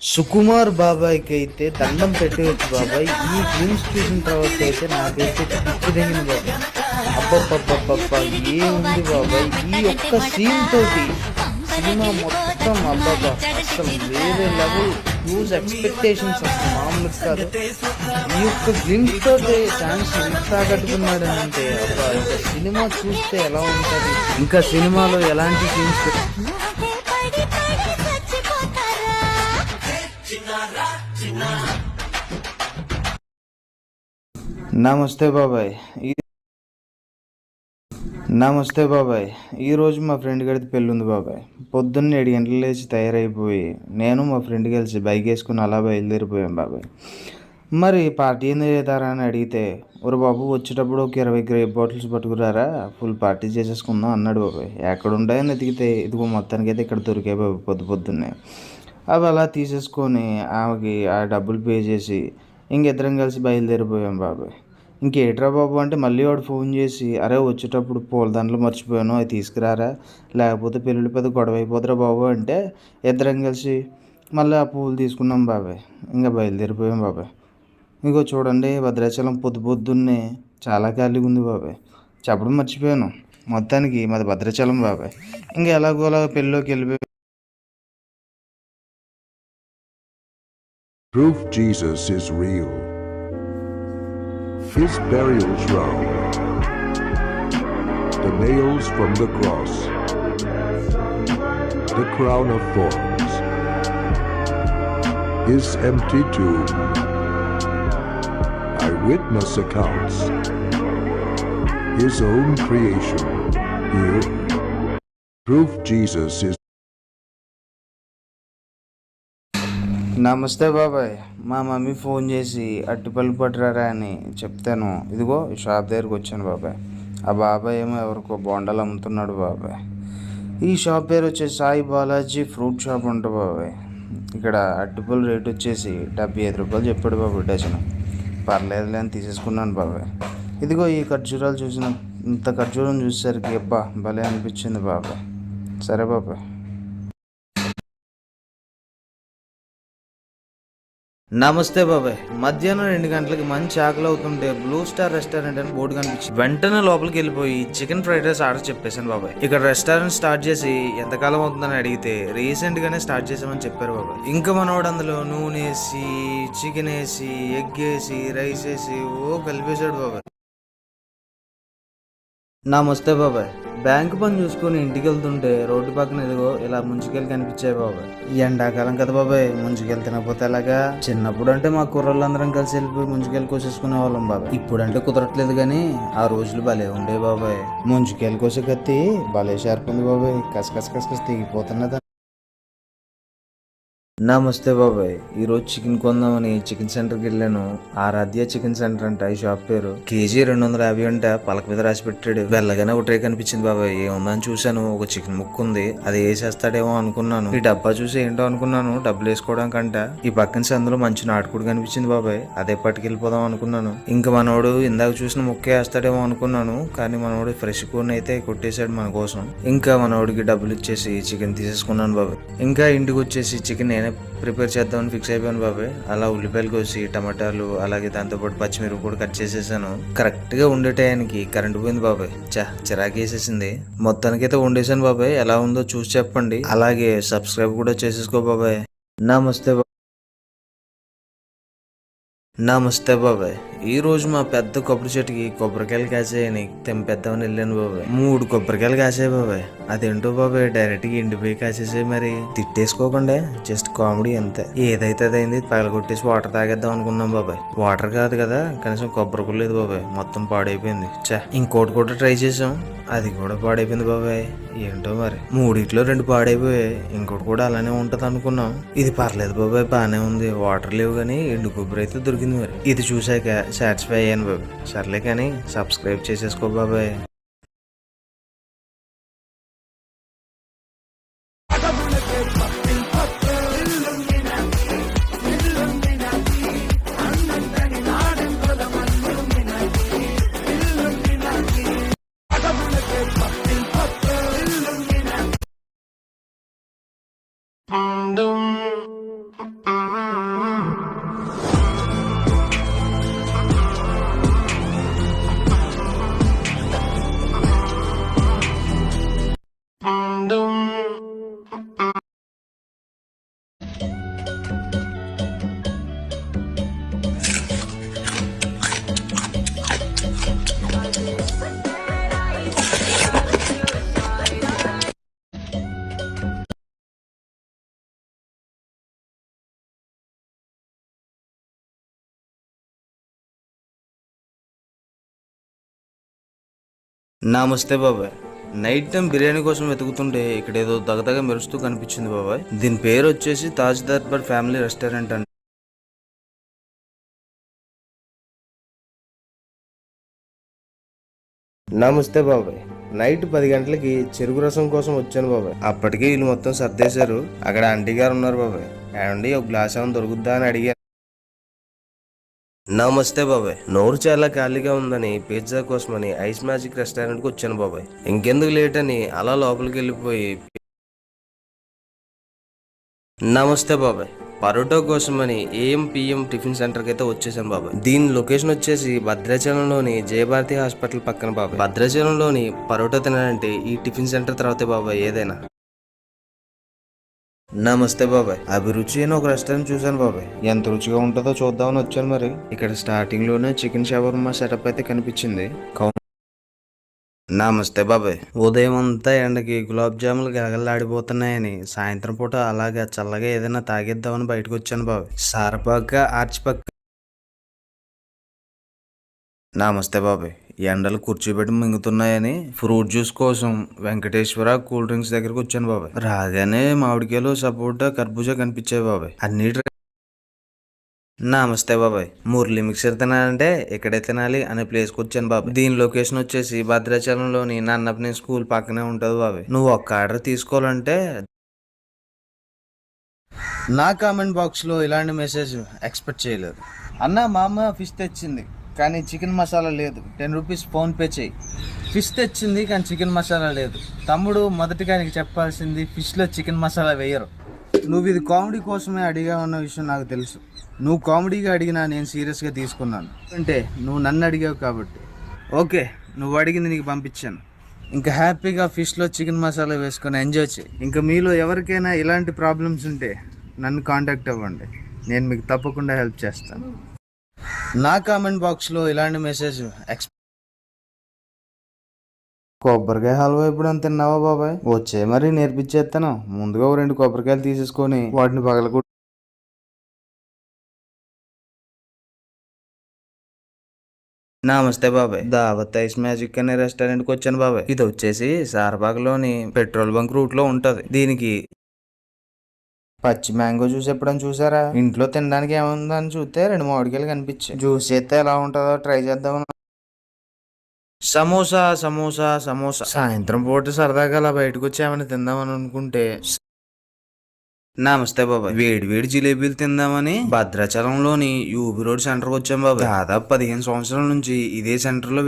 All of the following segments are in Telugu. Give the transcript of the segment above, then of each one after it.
సుకుమార్ బాబాయ్కి అయితే దండం పెట్టవచ్చు బాబాయ్. ఈ ఫిల్మ్స్ చూసిన తర్వాత అయితే నాకైతే పిచ్చి దిగింది బాబాయ్. అబ్బబ్బబ్బబ్బబ్బా ఏముంది బాబాయ్? ఈ ఒక్క సీన్ తోటి సినిమా మొత్తం అబ్బాబా అసలు వేరే లెవెల్. హ్యూజ్ ఎక్స్పెక్టేషన్స్ అసలు మామూలు కాదు. ఈ యొక్క గ్లిమ్స్ తోటి ఛాన్స్ ఎంత కట్టుకున్నాడు అంటే అబ్బా ఇంకా సినిమా చూస్తే ఎలా ఉంటుంది? ఇంకా సినిమాలో ఎలాంటి సీన్స్ నమస్తే బాబాయ్. నమస్తే బాబాయ్. ఈరోజు మా ఫ్రెండ్ గడితే పెళ్ళి ఉంది బాబాయ్. పొద్దున్న ఏడు గంటలు లేచి తయారైపోయి నేను మా ఫ్రెండ్ కలిసి బైక్ వేసుకుని అలా బయలుదేరిపోయాం బాబాయ్. మరి పార్టీ ఏంది చేస్తారా అని అడిగితే ఒరు బాబు వచ్చేటప్పుడు ఒక ఇరవై గ్రేప్ బాటిల్స్ పట్టుకురారా? ఫుల్ పార్టీ చేసేసుకుందాం అన్నాడు బాబాయ్. ఎక్కడ ఉంటాయని ఎతికితే ఇదిగో మొత్తానికి అయితే ఇక్కడ దొరికాయి బాబాయ్ పొద్దు పొద్దున్నే. అవి అలా తీసేసుకొని ఆమెకి ఆ డబ్బులు పే చేసి ఇంకిద్దరం కలిసి బయలుదేరిపోయాం బాబాయ్. ఇంకేట్రా బాబు అంటే మళ్ళీ వాడు ఫోన్ చేసి అరే వచ్చేటప్పుడు పూలదండలు మర్చిపోయాను అవి తీసుకురారా? లేకపోతే పెళ్ళిళ్ళు పెద్ద గొడవ అయిపోతురా బాబు అంటే ఇద్దరం కలిసి మళ్ళీ ఆ పూలు తీసుకున్నాం బాబాయ్. ఇంకా బయలుదేరిపోయాం బాబాయ్. ఇంకో చూడండి భద్రాచలం పొద్దు పొద్దున్నే చాలా ఖాళీగా ఉంది బాబాయ్. చెప్పడం మర్చిపోయాను. మొత్తానికి మాది భద్రాచలం బాబాయ్. ఇంకా ఎలాగోలా పెళ్ళిలోకి వెళ్ళిపోయి. Proof Jesus is real. His burial's round. The nails from the cross. The crown of thorns. His empty tomb. Eyewitness accounts. His own creation. Here. Proof Jesus is నమస్తే బాబాయ్. మా మమ్మీ ఫోన్ చేసి అట్టిపల్లి పట్టరారా అని చెప్తాను. ఇదిగో ఈ షాప్ దగ్గరికి వచ్చాను బాబాయ్. ఆ బాబాయ్ ఏమో ఎవరికో బోండాలు అమ్ముతున్నాడు బాబాయ్. ఈ షాప్ పేరు వచ్చేసి సాయి బాలాజీ ఫ్రూట్ షాప్ ఉంటుంది బాబాయ్. ఇక్కడ అట్టిపల్లి రేట్ వచ్చేసి డెబ్బై ఐదు రూపాయలు చెప్పాడు బాబాయ్ డజన్. పర్లేదులే అని తీసేసుకున్నాను బాబాయ్. ఇదిగో ఈ ఖర్జూరాలు చూసిన ఇంత ఖర్జూరం చూసేసరికి అబ్బా భలే అనిపించింది బాబాయ్. సరే బాబాయ్. నమస్తే బాబాయ్. మధ్యాహ్నం రెండు గంటలకి మంచి ఆకలి అవుతుంటే బ్లూ స్టార్ రెస్టారెంట్ అని బోర్డు కనిపించింది. వెంటనే లోపలికి వెళ్ళిపోయి చికెన్ ఫ్రైడ్ రైస్ ఆర్డర్ చెప్పేశాను బాబాయ్. ఇక్కడ రెస్టారెంట్ స్టార్ట్ చేసి ఎంతకాలం అవుతుందని అడిగితే రీసెంట్ గానే స్టార్ట్ చేసామని చెప్పారు బాబాయ్. ఇంకా మనోడు అందులో నూనె వేసి చికెన్ వేసి ఎగ్ వేసి రైస్ వేసి ఓ కలిపేశాడు బాబాయ్. నమస్తే బాబాయ్. బ్యాంకు పని చూసుకుని ఇంటికి వెళ్తుంటే రోడ్డు పక్కన ఎదుగో ఇలా ముంచుకెళ్ళి కనిపించాయి బాబాయ్ ఎండాకాలం కదా బాబాయ్ ముంచుకెళ్ళి తినకపోతే ఎలాగా? చిన్నప్పుడు అంటే మా కుర్రోళ్ళందరం కలిసి వెళ్ళిపోయి ముంచుకెళ్ళి కోసేసుకునే వాళ్ళం బాబాయ్ ఇప్పుడంటే కుదరట్లేదు కానీ ఆ రోజులు భలే ఉండే బాబాయ్. ముంచుకెళ్ళి కోసే కత్తి భలే షార్ప్ ఉంది బాబాయ్. కసకస కస కస కస తెగిపోతున్నదా నమస్తే బాబాయ్. ఈరోజు చికెన్ కొందామని చికెన్ సెంటర్కి వెళ్ళాను. ఆరాధ్య చికెన్ సెంటర్ అంట ఈ షాప్ పేరు. కేజీ రెండు వందల యాభై అంట పలక మీద రాసి పెట్టాడు. వెళ్ళగానే ఒక ట్రే కనిపించింది బాబాయ్. ఏముందని చూశాను. ఒక చికెన్ ముక్క ఉంది. అది వేసేస్తాడేమో అనుకున్నాను. ఈ డబ్బా చూసి ఏంటో అనుకున్నాను. డబ్బులు వేసుకోవడానికంట. ఈ పక్కన సందులో మంచి నాటుకుడు కనిపించింది బాబాయ్. అదే పట్టుకెళ్ళిపోదాం అనుకున్నాను. ఇంకా మనోడు ఇందాక చూసిన ముక్క వేస్తాడేమో అనుకున్నాను. కానీ మనోడు ఫ్రెష్ కూర్ని అయితే కొట్టేశాడు మన కోసం. ఇంకా మనోడికి డబ్బులు ఇచ్చేసి చికెన్ తీసేసుకున్నాను బాబాయ్. ఇంకా ఇంటికి వచ్చేసి చికెన్ నేనే ప్రిపేర్ చేద్దామని ఫిక్స్ అయిపోయాను బాబాయ్. అలా ఉల్లిపాయలు కోసి టమాటాలు అలాగే దాంతోపాటు పచ్చిమిరపు కూడా కట్ చేసేసాను. కరెక్ట్గా ఉండే టయానికి కరెంట్ పోయింది బాబాయ్. చా చిరాకు వేసేసింది. మొత్తానికైతే వండేసాను బాబాయ్. ఎలా ఉందో చూసి చెప్పండి. అలాగే సబ్స్క్రైబ్ కూడా చేసేసుకో బాబాయ్. నమస్తే నమస్తే బాబాయ్. ఈ రోజు మా పెద్ద కొబ్బరి చెట్టుకి కొబ్బరికాయలు కాసాయని తెంపేద్దామని వెళ్ళాను బాబాయ్. మూడు కొబ్బరికాయలు కాసాయి బాబాయ్. అదేంటో బాబాయ్ డైరెక్ట్గా ఎండిపోయి కాసేసాయి మరి. తిట్టేసుకోకుండా జస్ట్ కామెడీ అంతే. ఏదైతే అదైంది పగలగొట్టేసి వాటర్ తాగేద్దాం అనుకున్నాం బాబాయ్. వాటర్ కాదు కదా కనీసం కొబ్బరి కూడా లేదు బాబాయ్. మొత్తం పాడైపోయింది. చా ఇంకోటి కూడా ట్రై చేసాం. అది కూడా పాడైపోయింది బాబాయ్. ఏంటో మరి? మూడిట్లో రెండు పాడైపోయాయి. ఇంకోటి కూడా అలానే ఉంటది అనుకున్నాం. ఇది పర్లేదు బాబాయ్ బాగానే ఉంది. వాటర్ లేవు కానీ ఎండు కొబ్బరి అయితే దొరికింది మరి. ఇది చూసాక సాటిస్ఫై అయ్యాను బాబాయ్. సర్లే కానీ సబ్స్క్రైబ్ చేసేసుకో బాబాయ్. నమస్తే బాబాయ్. నైట్ టైం బిర్యానీ కోసం వెతుకుతుంటే ఇక్కడ ఏదో దగదగ మెరుస్తూ కనిపించింది బాబాయ్. దీని పేరు వచ్చేసి తాజ్ దర్బార్ ఫ్యామిలీ రెస్టారెంట్ అండి నమస్తే బాబాయ్. నైట్ పది గంటలకి చెరుకు రసం కోసం వచ్చాను బాబాయ్. అప్పటికే వీళ్ళు మొత్తం సర్దేశారు. అక్కడ ఆంటీ గారు ఉన్నారు బాబాయ్. ఏమండి ఒక గ్లాస్ ఏమైనా దొరుకుద్దా అని అడిగారు నమస్తే బాబాయ్. నోరు చాలా ఖాళీగా ఉందని పిజ్జా కోసమని ఐస్ మ్యాజిక్ రెస్టారెంట్కి వచ్చాను బాబాయ్. ఇంకెందుకు లేట్ అని అలా లోపలికి వెళ్ళిపోయి నమస్తే బాబాయ్. పరోటా కోసమని ఏఎం పిఎం టిఫిన్ సెంటర్కి అయితే వచ్చేసాను బాబాయ్. దీని లొకేషన్ వచ్చేసి భద్రాచలంలోని జయభారతి హాస్పిటల్ పక్కన బాబాయ్. భద్రాచలంలోని పరోటా తినాలంటే ఈ టిఫిన్ సెంటర్ తర్వాతే బాబాయ్ ఏదైనా. నమస్తే బాబాయ్. అభిరుచి అని ఒక రెస్టారెంట్ చూశాను బాబాయ్. ఎంత రుచిగా ఉంటుందో చూద్దామని వచ్చాను మరి. ఇక్కడ స్టార్టింగ్లోనే చికెన్ షవర్మా సెటప్ అయితే కనిపించింది. కౌ- నమస్తే బాబాయ్. ఉదయం అంతా ఎండకి గులాబ్ జాములు గలగలాడిపోతున్నాయని సాయంత్రం పూట అలాగా చల్లగా ఏదైనా తాగేద్దామని బయటకు వచ్చాను బాబాయ్. సారపాక ఆర్చిపక్క నమస్తే బాబాయ్. ఎండలు కూర్చోబెట్టి మింగుతున్నాయని ఫ్రూట్ జ్యూస్ కోసం వెంకటేశ్వర కూల్ డ్రింక్స్ దగ్గరకు వచ్చాను బాబాయ్. రాగానే మామిడికాయలు సపోటా కర్బూజా కనిపించాయి బాబాయ్. అన్ని నమస్తే బాబాయ్. మురళి మిక్సర్ తినాలంటే ఇక్కడే తినాలి అనే ప్లేస్కి వచ్చాను బాబాయ్. దీని లొకేషన్ వచ్చేసి భద్రాచలంలోని నన్నపని స్కూల్ పక్కనే ఉంటుంది బాబాయ్. నువ్వు ఒక్క ఆర్డర్ తీసుకోవాలంటే నా కామెంట్ బాక్స్లో ఇలాంటి మెసేజ్ ఎక్స్పెక్ట్ చేయలేదు. అన్న మా అమ్మ ఫిష్ తెచ్చింది. కానీ చికెన్ మసాలా లేదు. టెన్ రూపీస్ ఫోన్ పే చేయి. ఫిష్ తెచ్చింది కానీ చికెన్ మసాలా లేదు. తమ్ముడు మొదటిగా నీకు చెప్పాల్సింది ఫిష్లో చికెన్ మసాలా వేయరు. నువ్వు ఇది కామెడీ కోసమే అడిగా ఉన్న విషయం నాకు తెలుసు. నువ్వు కామెడీగా అడిగినా నేను సీరియస్గా తీసుకున్నాను. అంటే నువ్వు నన్ను అడిగావు కాబట్టి. ఓకే నువ్వు అడిగింది నీకు పంపించాను. ఇంకా హ్యాపీగా ఫిష్లో చికెన్ మసాలా వేసుకొని ఎంజాయ్ చేయి. ఇంకా మీలో ఎవరికైనా ఇలాంటి ప్రాబ్లమ్స్ ఉంటే నన్ను కాంటాక్ట్ అవ్వండి. నేను మీకు తప్పకుండా హెల్ప్ చేస్తాను. నా కామెంట్ బాక్స్లో ఇలాంటి మెసేజ్ ఎక్స్ కొబ్బరికాయ హల్వా ఎప్పుడైనా తిన్నావా బాబాయ్? వచ్చే మరి నేర్పించేస్తాను ముందుగా ఓ రెండు కొబ్బరికాయలు తీసేసుకొని వాటిని పగలగొట్టి నమస్తే బాబాయ్. దావత్ ఐస్ మ్యాజిక్ అనే రెస్టారెంట్కి వచ్చాను బాబాయ్. ఇది వచ్చేసి సారబాగ్లోని పెట్రోల్ బంక్ రూట్లో ఉంటది. దీనికి పచ్చి మ్యాంగో జ్యూస్ ఎప్పుడని చూసారా? ఇంట్లో తినడానికి ఏముందని చూస్తే రెండు మామిడికాయలు కనిపించాయి జ్యూస్ చేస్తే ఎలా ఉంటుందో ట్రై చేద్దాం. సమోసా సమోసా సమోసా. సాయంత్రం పూట సరదాగా అలా బయటకు వచ్చి ఏమైనా తిందామని అనుకుంటే నమస్తే బాబా వేడి వేడి జిలేబీలు తిందామని భద్రాచలంలోని యూబీ రోడ్ సెంటర్కి వచ్చాం బాబా దాదాపు పదిహేను సంవత్సరాల నుంచి ఇదే సెంటర్లో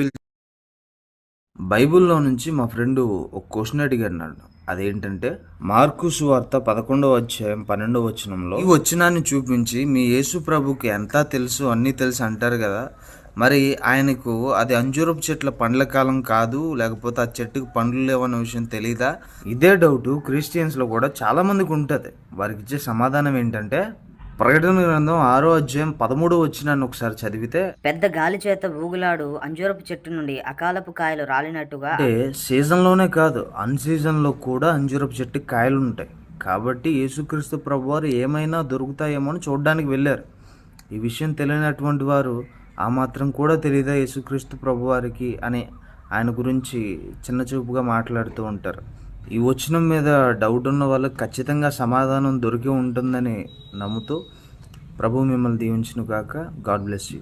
బైబిల్లో నుంచి మా ఫ్రెండ్ ఒక క్వశ్చన్ అడిగాడు అదేంటంటే మార్కు సువార్త పదకొండవ అధ్యాయం పన్నెండవ వచనంలో ఈ వచనాన్ని చూపించి మీ యేసు ప్రభుకి ఎంత తెలుసు అన్నీ తెలుసు అంటారు కదా. మరి ఆయనకు అది అంజూరపు చెట్ల పండ్ల కాలం కాదు లేకపోతే ఆ చెట్టుకు పండ్లు లేవన్న విషయం తెలీదా? ఇదే డౌట్ క్రిస్టియన్స్లో కూడా చాలామందికి ఉంటుంది. వారికి ఇచ్చే సమాధానం ఏంటంటే ప్రకటన గ్రంథం ఆరో అధ్యాయం పదమూడో వచ్చినాన్ని ఒకసారి చదివితే పెద్ద గాలి చేత ఊగులాడు అంజూరపు చెట్టు నుండి అకాలపు కాయలు రాలినట్టుగా అంటే సీజన్లోనే కాదు అన్ సీజన్లో కూడా అంజూరపు చెట్టు కాయలు ఉంటాయి. కాబట్టి యేసుక్రీస్తు ప్రభువారు ఏమైనా దొరుకుతాయేమో అని చూడడానికి వెళ్ళారు. ఈ విషయం తెలియనటువంటి వారు ఆ మాత్రం కూడా తెలియదా యేసుక్రీస్తు ప్రభువారికి? అని ఆయన గురించి చిన్న చూపుగా మాట్లాడుతూ ఉంటారు. ఈ వచనం మీద డౌట్ ఉన్న వాళ్ళకి ఖచ్చితంగా సమాధానం దొరికి ఉంటుందని నమ్ముతూ ప్రభు మిమ్మల్ని దీవించును కాక గాడ్ బ్లెస్ యూ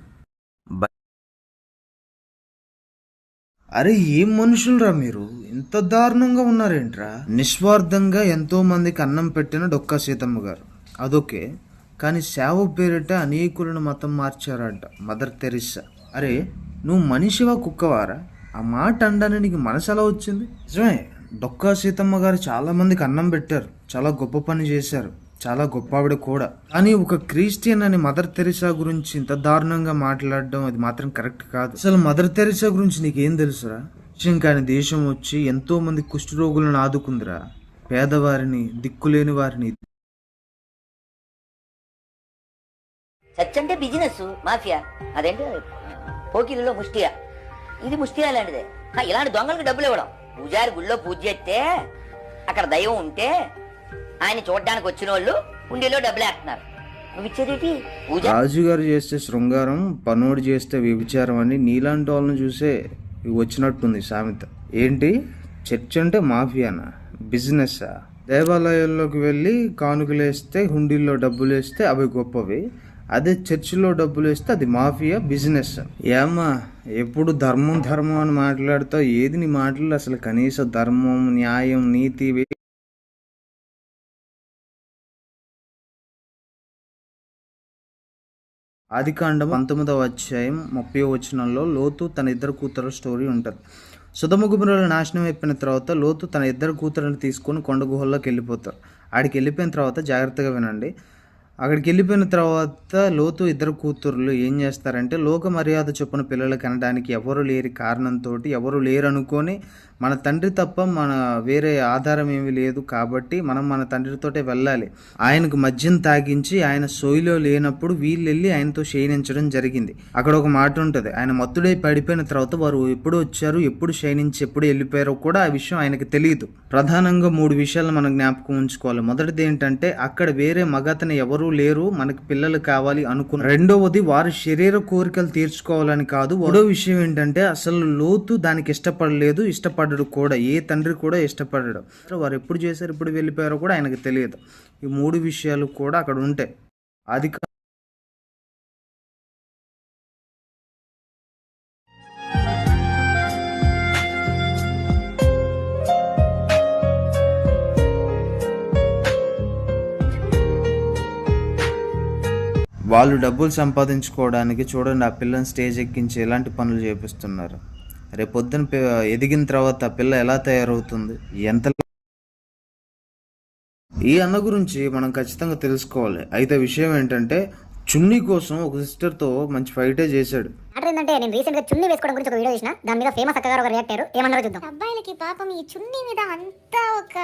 అరే ఏం మనుషులరా మీరు? ఇంత దారుణంగా ఉన్నారేంట్రా? నిస్వార్థంగా ఎంతో మందికి అన్నం పెట్టిన డొక్కా సీతమ్మ గారు. అదొకే. కానీ సేవ పేరిట అనేకులను మతం మార్చారంట మదర్ తెరిస్సా. అరే నువ్వు మనిషివా కుక్కవారా? ఆ మాట అనడానికి నీకు మనసు ఎలా వచ్చింది? నిజమే. డొక్కా సీతమ్మ గారు చాలామందికి అన్నం పెట్టారు. చాలా గొప్ప పని చేశారు. చాలా గొప్ప ఆవిడ కూడా. కానీ ఒక క్రిస్టియన్ అని మదర్ తెరిసా గురించి ఇంత దారుణంగా మాట్లాడడం అది మాత్రం కరెక్ట్ కాదు. అసలు మదర్ తెరిసా గురించి నీకేం తెలుసురా? విషయం కాని దేశం వచ్చి ఎంతో మంది కుష్ఠరోగులను ఆదుకుందిరా. పేదవారిని దిక్కులేని వారిని. సచ్చంటే బిజినెస్ మాఫియా? అదేంటి? పోకిరిలో ముష్టియా? ఇది ముష్టియా లాంటిదే. ఇలాంటి దొంగలకు డబ్బులు ఇవ్వడం. పూజారి గుళ్ళో పూజ చేస్తే అక్కడ దైవం ఉంటే ఆయన చూడడానికి వచ్చిన వాళ్ళు హుండీలో డబ్బులు వేస్తున్నారు. నువ్వు పూజ? రాజుగారు చేస్తే శృంగారం పనోడు చేస్తే వ్యభిచారం అని నీలాంటి వాళ్ళని చూసే ఇవి వచ్చినట్టుంది సామెత. ఏంటి? చర్చ్ అంటే మాఫియానా? బిజినెస్సా? దేవాలయాల్లోకి వెళ్ళి కానుకలు వేస్తే హుండీల్లో డబ్బులు వేస్తే అవి గొప్పవి. అదే చర్చిలో డబ్బులు వేస్తే అది మాఫియా బిజినెస్ ఏమా ఎప్పుడు ధర్మం ధర్మం అని మాట్లాడుతావు? ఏది నీ మాటలు అసలు కనీస ధర్మం న్యాయం నీతి ఇవి ఆదికాండం పంతొమ్మిదవ అధ్యాయం ముప్పై వచనంలో లోతు తన ఇద్దరు కూతురు స్టోరీ ఉంటుంది. సుధముగుముల నాశనం అయిపోయిన తర్వాత లోతు తన ఇద్దరు కూతురుని తీసుకొని కొండ గుహల్లోకి వెళ్ళిపోతారు. ఆడికి వెళ్ళిపోయిన తర్వాత జాగ్రత్తగా వినండి. అక్కడికి వెళ్ళిపోయిన తర్వాత లోతు ఇద్దరు కూతుర్లు ఏం చేస్తారంటే లోక మర్యాద చొప్పున పిల్లలు కనడానికి ఎవరు లేని కారణంతో ఎవరు లేరు అనుకొని మన తండ్రి తప్ప మన వేరే ఆధారం ఏమీ లేదు కాబట్టి మనం మన తండ్రితోటే వెళ్ళాలి. ఆయనకు మద్యం తాగించి ఆయన సోయిలో లేనప్పుడు వీళ్ళు వెళ్ళి ఆయనతో క్షయించడం జరిగింది. అక్కడ ఒక మాట ఉంటుంది ఆయన మత్తుడై పడిపోయిన తర్వాత వారు ఎప్పుడు వచ్చారు ఎప్పుడు క్షయించి ఎప్పుడు వెళ్ళిపోయారో కూడా ఆ విషయం ఆయనకు తెలియదు ప్రధానంగా మూడు విషయాలు మనం జ్ఞాపకం ఉంచుకోవాలి. మొదటిది ఏంటంటే అక్కడ వేరే మగతను ఎవరు లేరు మనకి పిల్లలు కావాలి అనుకున్న రెండవది వారి శరీర కోరికలు తీర్చుకోవాలని కాదు. మూడో విషయం ఏంటంటే అసలు లోతు దానికి ఇష్టపడలేదు ఇష్టపడడు కూడా. ఏ తండ్రి కూడా ఇష్టపడడు. వారు ఎప్పుడు చేశారు ఎప్పుడు వెళ్ళిపోయారో కూడా ఆయనకు తెలియదు. ఈ మూడు విషయాలు కూడా అక్కడ ఉంటాయి. అది వాళ్ళు డబ్బులు సంపాదించుకోవడానికి చూడండి ఆ పిల్లని స్టేజ్ ఎక్కించి ఎలాంటి పనులు చేపిస్తున్నారు. రేపు పొద్దున పి- ఎదిగిన తర్వాత ఆ పిల్ల ఎలా తయారవుతుంది? ఎంత ఈ అన్న గురించి మనం ఖచ్చితంగా తెలుసుకోవాలి. అయితే విషయం ఏంటంటే చున్నీ కోసం ఒక సిస్టర్తో మంచి ఫైటే చేశాడు. మ్యాటర్ ఏంటంటే నేను రీసెంట్గా చున్నీ వేసుకోవడం గురించి ఒక వీడియో చేసిన దాని మీద ఫేమస్ అక్కగారు ఒక రియాక్ట్ అయ్యారు. ఏమన్నారో చూద్దాం. అబ్బాయిలకి పాపం ఈ చున్నీ మీద అంత ఒక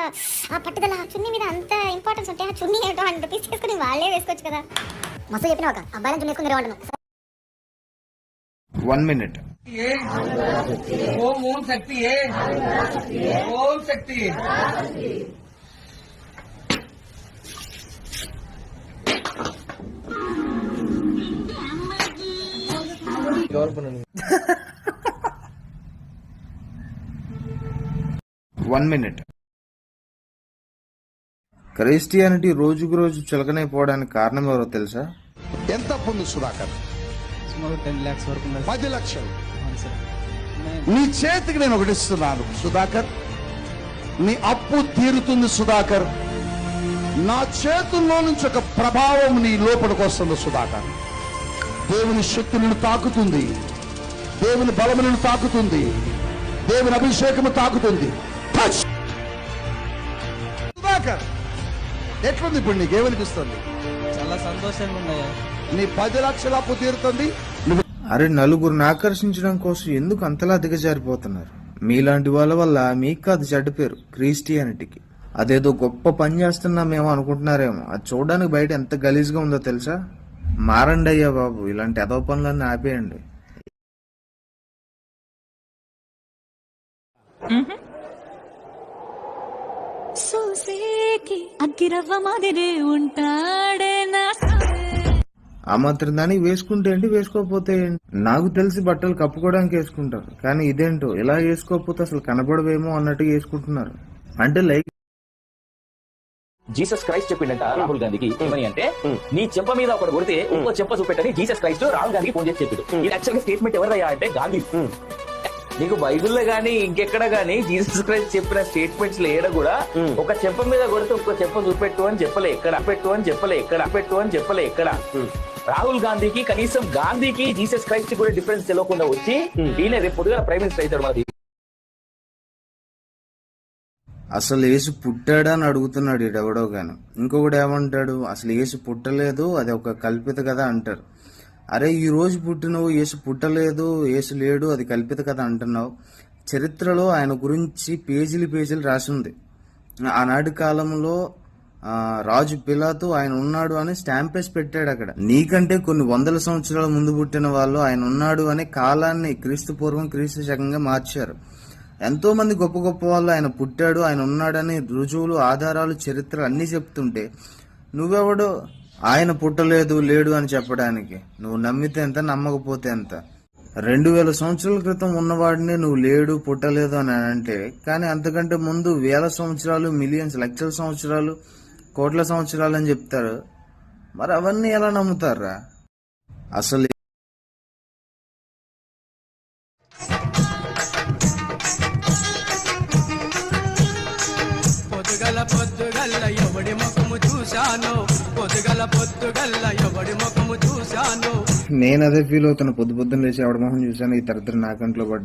ఆ పట్టుదల చున్నీ మీద అంత ఇంపార్టెన్స్ ఉంటే ఆ చున్నీ ఏంటో అంత తీసుకొని వాళ్ళే వేసుకోవచ్చు కదా. మస్తు చెప్పిన ఒక వన్ మినిట్ ఓం ఓం శక్తి ఏ? Om Shakti one minute Christianity రోజుకు రోజు చులకనైపోవడానికి కారణం ఎవరో తెలుసా? ఎంత అప్పు ఉంది సుధాకర్ పది లక్షలు. నీ చేతికి నేను ఒకటి ఇస్తున్నాను సుధాకర్. నీ అప్పు తీరుతుంది సుధాకర్. నా చేతుల్లో నుంచి ఒక ప్రభావం నీ లోపలికి వస్తుంది సుధాకర్. దేవుని శక్తి నిన్ను తాకుతుంది. దేవుని బలము నిన్ను తాకుతుంది. దేవుని అభిషేకము తాకుతుంది! సుధాకర్ ఎట్లుంది ఇప్పుడు నీకేమనిపిస్తుంది సంతోషంగా నీ పది లక్షల అప్పు తీరుతుంది. అరే నలుగురిని ఆకర్షించడం కోసం ఎందుకు అంతలా దిగజారిపోతున్నారు? మీలాంటి వాళ్ళ వల్ల మీకు కాదు చెడ్డ పేరు క్రిస్టియానిటీకి. అదేదో గొప్ప పని చేస్తున్నామేమో అనుకుంటున్నారేమో. అది చూడడానికి బయట ఎంత గలీజ్గా ఉందో తెలుసా? మారండి అయ్యా బాబు ఇలాంటి ఎదవ పనులన్నీ ఆపేయండి. సూసేకి అగ్గిరవ్వ మాదిరి ఉంటాడే నా ఆ మాత్రం దానికి వేసుకుంటే ఏంటి వేసుకోకపోతే ఏంటి? నాకు తెలిసి బట్టలు కప్పుకోవడానికి వేసుకుంటారు. కానీ ఇదేంటో? ఇలా వేసుకోకపోతే అసలు కనబడవేమో అన్నట్టుగా వేసుకుంటున్నారు. అంటే లైక్ జీసస్ క్రైస్ట్ చెప్పిండంట రాహుల్ గాంధీకి. ఏమని అంటే నీ చెంప మీద ఒకటి కొడితే ఇంకో చెంప చూపెట్టని జీసస్ క్రైస్ట్ రాహుల్ గాంధీకి ఫోన్ చేసి చెప్పిండు. ఇది యాక్చువల్ స్టేట్మెంట్ ఎవరయ్యా అంటే గాంధీ. నీకు బైబిల్లో గానీ ఇంకెక్కడ గానీ జీసస్ క్రైస్ట్ చెప్పిన స్టేట్మెంట్స్లో ఏడ కూడా ఒక చెంప మీద కొడితే ఇంకో చెంప చూపెట్టు అని చెప్పలే ఎక్కడ. పెట్టు అని చెప్పలే ఎక్కడ. పెట్టు అని చెప్పలే ఎక్కడ. రాహుల్ గాంధీకి కనీసం గాంధీకి జీసస్ క్రైస్ట్ కూడా డిఫరెన్స్ తెలియకుండా వచ్చి ఈయన రేపు పొద్దుగా ప్రైమ్ మినిస్టర్ అవుతాడు మనది అసలు యేసు పుట్టాడా అని అడుగుతున్నాడు ఈడెవడో గాను. ఇంకొకడు ఏమంటాడు? అసలు యేసు పుట్టలేదు అది ఒక కల్పిత కథ అంటారు. అరే ఈ రోజు పుట్టినవు యేసు పుట్టలేదు యేసు లేడు అది కల్పిత కథ అంటున్నావు. చరిత్రలో ఆయన గురించి పేజీలు పేజీలు రాసి ఉంది ఆనాటి కాలంలో రాజు పిలాతు ఆయన ఉన్నాడు అని స్టాంప్ వేసి పెట్టాడు అక్కడ. నీకంటే కొన్ని వందల సంవత్సరాల ముందు పుట్టిన వాళ్ళు ఆయన ఉన్నాడు అనే కాలాన్ని క్రీస్తు పూర్వం క్రీస్తు శకంగా మార్చారు. ఎంతో మంది గొప్ప గొప్ప వాళ్ళు ఆయన పుట్టాడు ఆయన ఉన్నాడని రుజువులు ఆధారాలు చరిత్ర అన్నీ చెప్తుంటే నువ్వెవడో ఆయన పుట్టలేదు లేడు అని చెప్పడానికి. నువ్వు నమ్మితే ఎంత నమ్మకపోతే ఎంత? రెండు వేల సంవత్సరాల క్రితం ఉన్నవాడిని నువ్వు లేడు పుట్టలేదు అని అంటే కానీ అంతకంటే ముందు వేల సంవత్సరాలు మిలియన్స్ లక్షల సంవత్సరాలు కోట్ల సంవత్సరాలు అని చెప్తారు. మరి అవన్నీ ఎలా నమ్ముతారా? అసలు పొద్దుగల పొద్దుగల ఎవడి ముఖము చూశాను? పొద్దుగల నేను అదే ఫీల్ అవుతున్నా పొద్దు పొద్దున్న లేచి ఆవిడ మొహం చూశాను ఈ తరతర నా కంట్లో పడ్డ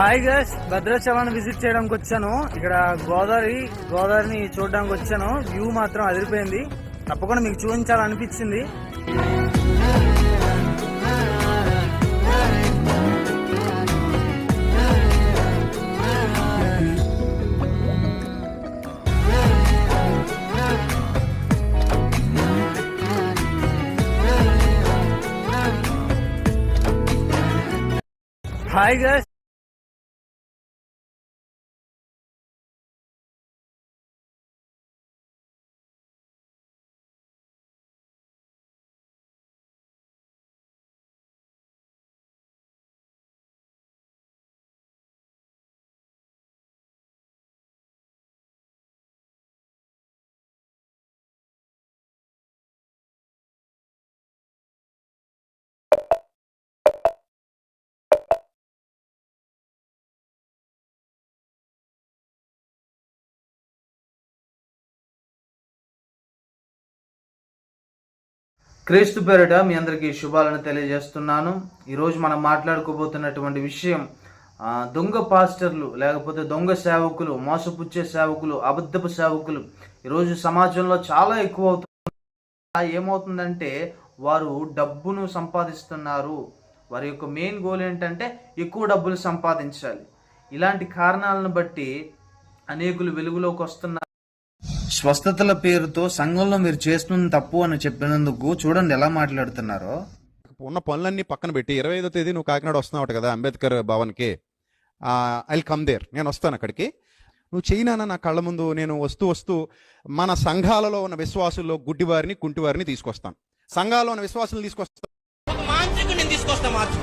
హాయ్ గైస్ భద్రాచలాన్ని విజిట్ చేయడానికి వచ్చాను. ఇక్కడ గోదావరి గోదావరిని చూడడానికి వచ్చాను. వ్యూ మాత్రం అదిరిపోయింది. తప్పకుండా మీకు చూపించాలనిపించింది. హాయ్ గైస్ క్రీస్తు పేరిట మీ అందరికీ శుభాలను తెలియజేస్తున్నాను. ఈరోజు మనం మాట్లాడుకోబోతున్నటువంటి విషయం దొంగ పాస్టర్లు లేకపోతే దొంగ సేవకులు మోసపుచ్చే సేవకులు అబద్ధపు సేవకులు ఈరోజు సమాజంలో చాలా ఎక్కువ అవుతుంది ఏమవుతుందంటే వారు డబ్బును సంపాదిస్తున్నారు. వారి యొక్క మెయిన్ గోల్ ఏంటంటే ఎక్కువ డబ్బులు సంపాదించాలి. ఇలాంటి కారణాలను బట్టి అనేకులు వెలుగులోకి వస్తున్నారు. స్వస్థతల పేరుతో సంఘంలో మీరు చేస్తున్న తప్పు అని చెప్పినందుకు చూడండి ఎలా మాట్లాడుతున్నారో. ఉన్న పనులన్నీ పక్కన పెట్టి ఇరవై ఐదో తేదీ నువ్వు కాకినాడ వస్తున్నావు కదా అంబేద్కర్ భవన్కి. ఐ కమ్ దేర్ నేను వస్తాను అక్కడికి. నువ్వు చేయనా నా కళ్ళ ముందు? నేను వస్తూ వస్తూ మన సంఘాలలో ఉన్న విశ్వాసుల్లో గుడ్డివారిని కుంటివారిని తీసుకొస్తాను. సంఘాల్లో ఉన్న విశ్వాసులు తీసుకొస్తాను తీసుకొస్తా మార్చు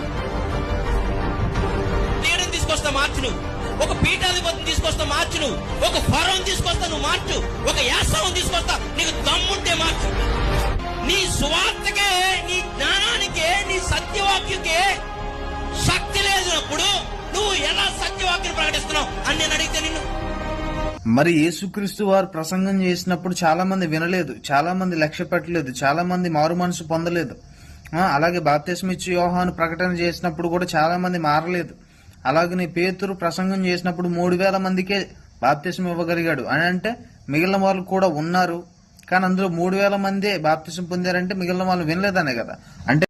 తీసుకొస్తా మార్చు నువ్వు ఒక పీఠాధిపతిని తీసుకొస్తా మార్చు నువ్వు. ఒక ఫరం తీసుకొస్తా నువ్వు మార్చు. ఒక యాసవం తీసుకొస్తా నీకు దమ్ముంటే మార్చు. నీ సువార్తకే నీ జ్ఞానానికే నీ సత్యవాక్యకే శక్తి లేనప్పుడు నువ్వు ఎలా సత్యవాక్యం ప్రకటిస్తున్నావు అని నేను అడిగితే నిన్ను. మరి యేసుక్రీస్తు వారు ప్రసంగం చేసినప్పుడు చాలా మంది వినలేదు చాలా మంది లక్ష్య పెట్టలేదు చాలా మంది మారు మనసు పొందలేదు. అలాగే బాప్తిస్మిచ్చి యోహాను ప్రకటన చేసినప్పుడు కూడా చాలా మంది మారలేదు. అలాగే నీ పేతురు ప్రసంగం చేసినప్పుడు మూడు వేల మందికే బాప్తిసం ఇవ్వగలిగాడు. అని అంటే మిగిలిన వాళ్ళు కూడా ఉన్నారు. కానీ అందులో మూడు వేల మందే బాప్తిసం పొందారంటే మిగిలిన వాళ్ళు వినలేదనే కదా. అంటే